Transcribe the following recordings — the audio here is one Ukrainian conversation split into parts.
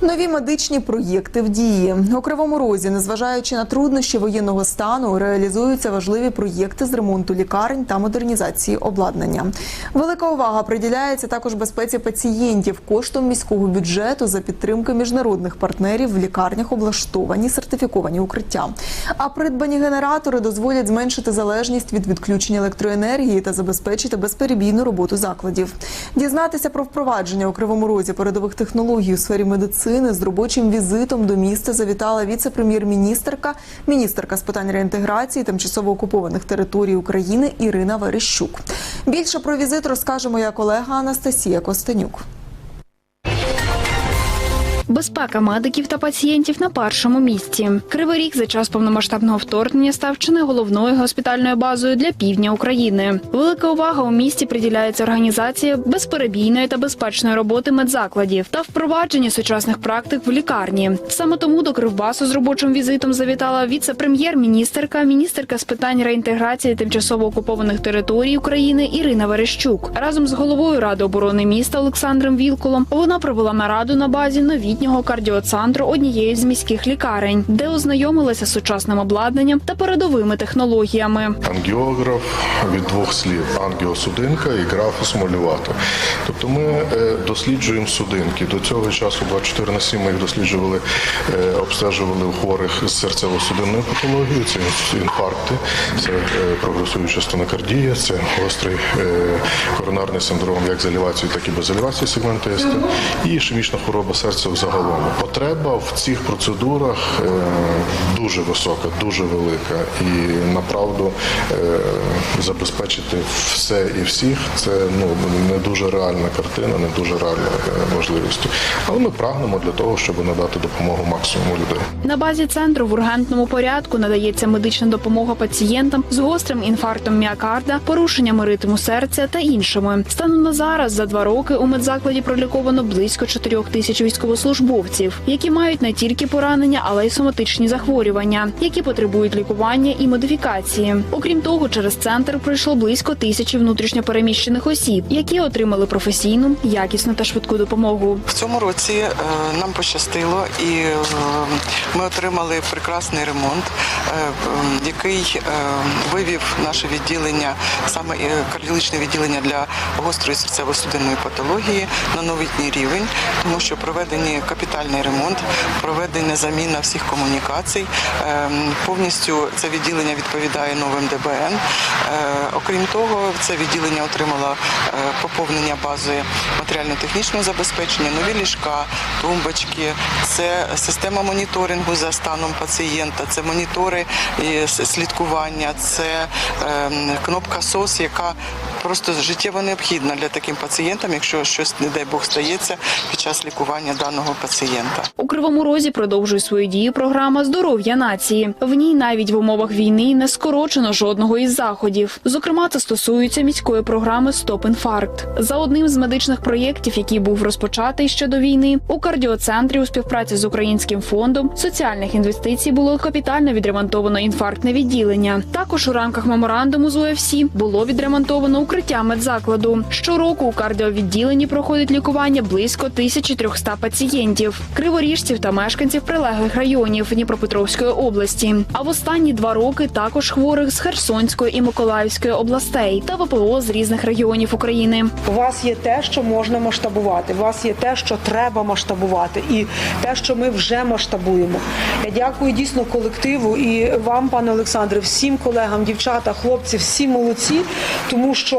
Нові медичні проєкти в дії у кривому розі, незважаючи на труднощі воєнного стану, реалізуються важливі проєкти з ремонту лікарень та модернізації обладнання. Велика увага приділяється також безпеці пацієнтів коштом міського бюджету за підтримки міжнародних партнерів в лікарнях облаштовані сертифіковані укриття. А придбані генератори дозволять зменшити залежність від відключення електроенергії та забезпечити безперебійну роботу закладів. Дізнатися про впровадження у кривому розі передових технологій у сфері медицини з робочим візитом до міста завітала віце-прем'єр-міністерка, міністерка з питань реінтеграції тимчасово окупованих територій України Ірина Верещук. Більше про візит розкаже моя колега Анастасія Костенюк. Безпека медиків та пацієнтів на першому місці. Кривий ріг за час повномасштабного вторгнення став чи не головною госпітальною базою для півдня України. Велика увага у місті приділяється організації безперебійної та безпечної роботи медзакладів та впровадження сучасних практик в лікарні. Саме тому до Кривбасу з робочим візитом завітала віце-прем'єр-міністерка, міністерка з питань реінтеграції тимчасово окупованих територій України Ірина Верещук. Разом з головою ради оборони міста Олександром Вілколом вона провела нараду на базі новітнього кардіоцентру однієї з міських лікарень, де ознайомилася з сучасним обладнанням та передовими технологіями. Ангіограф від двох слів ангіосудинка і графосмолюватор. Тобто ми е, досліджуємо судинки. До цього часу 24 на 7 ми їх досліджували, е, обстежували у хворих з серцево-судинною патологією, це інфаркти, це е, прогресуюча стенокардія, це гострий коронарний синдром як з елевацією, так і без елевації сегменту СТ, і ішемічна хвороба серця взагалом. Потреба в цих процедурах е, дуже висока, дуже велика. І направду е, забезпечити все і всіх це ну не дуже реальна картина, не дуже реальна е, можливість. Але ми прагнемо для того, щоб надати допомогу максимуму людей. На базі центру в ургентному порядку надається медична допомога пацієнтам з гострим інфарктом міокарда, порушеннями ритму серця та іншими. Станом на зараз за два роки у медзакладі проліковано близько 4 тисяч військовослужбовців, які мають не тільки поранення, але й соматичні захворювання, які потребують лікування і модифікації. Окрім того, через центр пройшло близько тисячі внутрішньопереміщених осіб, які отримали професійну, якісну та швидку допомогу. В цьому році е, нам пощастило, і е, ми отримали прекрасний ремонт, е, який е, вивів наше відділення, саме е, кардіологічне відділення для гострої серцево-судинної патології на новітній рівень, тому що проведені капітальний ремонт, проведена заміна всіх комунікацій. Повністю це відділення відповідає новим ДБН. Окрім того, це відділення отримало поповнення бази матеріально-технічного забезпечення, нові ліжка, тумбочки, це система моніторингу за станом пацієнта, це монітори і слідкування, це ем, кнопка СОС, яка просто життєво необхідна для таким пацієнтам, якщо щось, не дай Бог, стається під час лікування даного пацієнта. У кривому розі продовжує свою дію програма здоров'я нації. В ній навіть в умовах війни не скорочено жодного із заходів. Зокрема, це стосується міської програми Стоп інфаркт. За одним з медичних проєктів, який був розпочатий ще до війни, у кардіоцентрі у співпраці з українським фондом соціальних інвестицій було капітально відремонтовано інфарктне відділення. Також у рамках меморандуму з УФС було відремонтовано укриття медзакладу. Щороку у кардіовідділенні проходить лікування близько 1300 пацієнтів, криворіжців та мешканців прилеглих районів Дніпропетровської області. А в останні два роки також хворих з Херсонської і Миколаївської областей та ВПО з різних регіонів України. У вас є те, що можна масштабувати. У вас є те, що треба масштабувати, і те, що ми вже масштабуємо. Я дякую дійсно колективу і вам, пане Олександре, всім колегам, дівчата, хлопці, всі молодці, тому що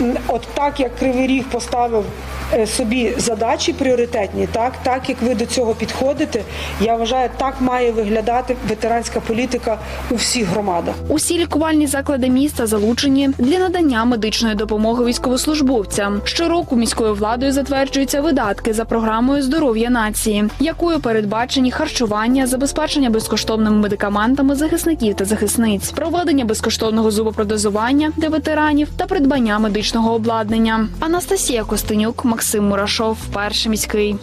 м, от так як Кривий Ріг поставив. е, Собі задачі пріоритетні, так так як ви до цього підходите, я вважаю, так має виглядати ветеранська політика у всіх громадах. Усі лікувальні заклади міста залучені для надання медичної допомоги військовослужбовцям. Щороку міською владою затверджуються видатки за програмою здоров'я нації, якою передбачені харчування, забезпечення безкоштовними медикаментами захисників та захисниць, проведення безкоштовного зубопротезування для ветеранів та придбання медичного обладнання. Анастасія Костенюк, Максим Мурашов, перший міський.